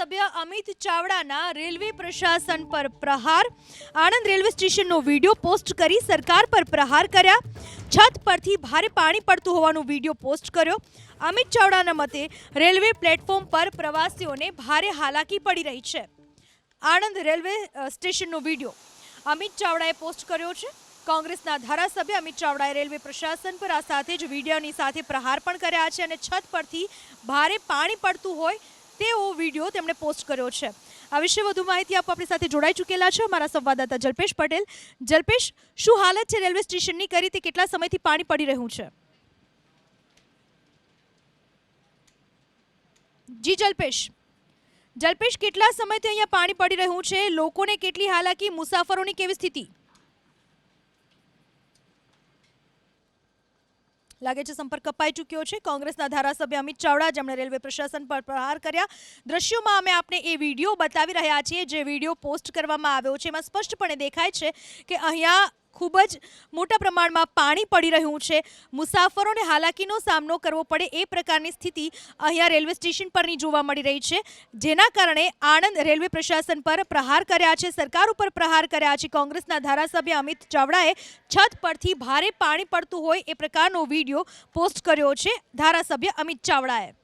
ધારાસભ્ય અમિત ચાવડાના રેલવે પ્રશાસન પર પ્રહાર. આણંદ રેલવે સ્ટેશનનો વીડિયો પોસ્ટ કરી સરકાર પર પ્રહાર કર્યા. છત પરથી ભારે પાણી પડતું હોવાનો વીડિયો પોસ્ટ કર્યો. અમિત ચાવડાના મતે રેલવે પ્લેટફોર્મ પર પ્રવાસીઓને ભારે હાલાકી પડી રહી છે. આણંદ રેલવે સ્ટેશનનો વીડિયો. અમિત ચાવડાએ પોસ્ટ કર્યો છે. કોંગ્રેસના ધારાસભ્ય અમિત ચાવડાએ રેલવે પ્રશાસન પર આ સાથે જ વીડિયોની સાથે પ્રહાર પણ કર્યા છે અને છત પરથી ભારે પાણી પડતું હોય તેવો વીડિયો તેમણે પોસ્ટ કર્યો છે. આ વિશે વધુ માહિતી આપવા આપણી સાથે જોડાઈ ચૂકેલા છે અમારા સંવાદદાતા જલ્પેશ પટેલ. જલ્પેશ, શું હાલત છે રેલવે સ્ટેશનની કરી? તે કેટલા સમયથી પાણી પડી રહ્યું છે? જી, જલ્પેશ. જલ્પેશ, કેટલા સમયથી અહીંયા પાણી પડી રહ્યું છે? લોકોને કેટલી હાલાકી? મુસાફરોની કેવી સ્થિતિ? લાગે છે સંપર્ક કપાઈ ચૂક્યો છે. કોંગ્રેસના ધારાસભ્ય અમિત ચાવડા, જેમણે રેલવે પ્રશાસન પર પ્રહાર કર્યા. દ્રશ્યોમાં અમે આપને એ વીડિયો બતાવી રહ્યા છીએ, જે વીડિયો પોસ્ટ કરવામાં આવ્યો છે. એમાં સ્પષ્ટપણે દેખાય છે કે અહીંયા ખૂબ જ મોટા પ્રમાણમાં પાણી પડી રહ્યું છે. મુસાફરોને હાલાકીનો સામનો કરવો પડે એ પ્રકારની સ્થિતિ અહીંયા રેલવે સ્ટેશન પરની જોવા મળી રહી છે. જેના કારણે આણંદ રેલવે પ્રશાસન પર પ્રહાર કર્યા છે, સરકાર ઉપર પ્રહાર કર્યા છે. કોંગ્રેસના ધારાસભ્ય અમિત ચાવડાએ છત પરથી ભારે પાણી પડતું હોય એ પ્રકારનો વીડિયો પોસ્ટ કર્યો છે. ધારાસભ્ય અમિત ચાવડાએ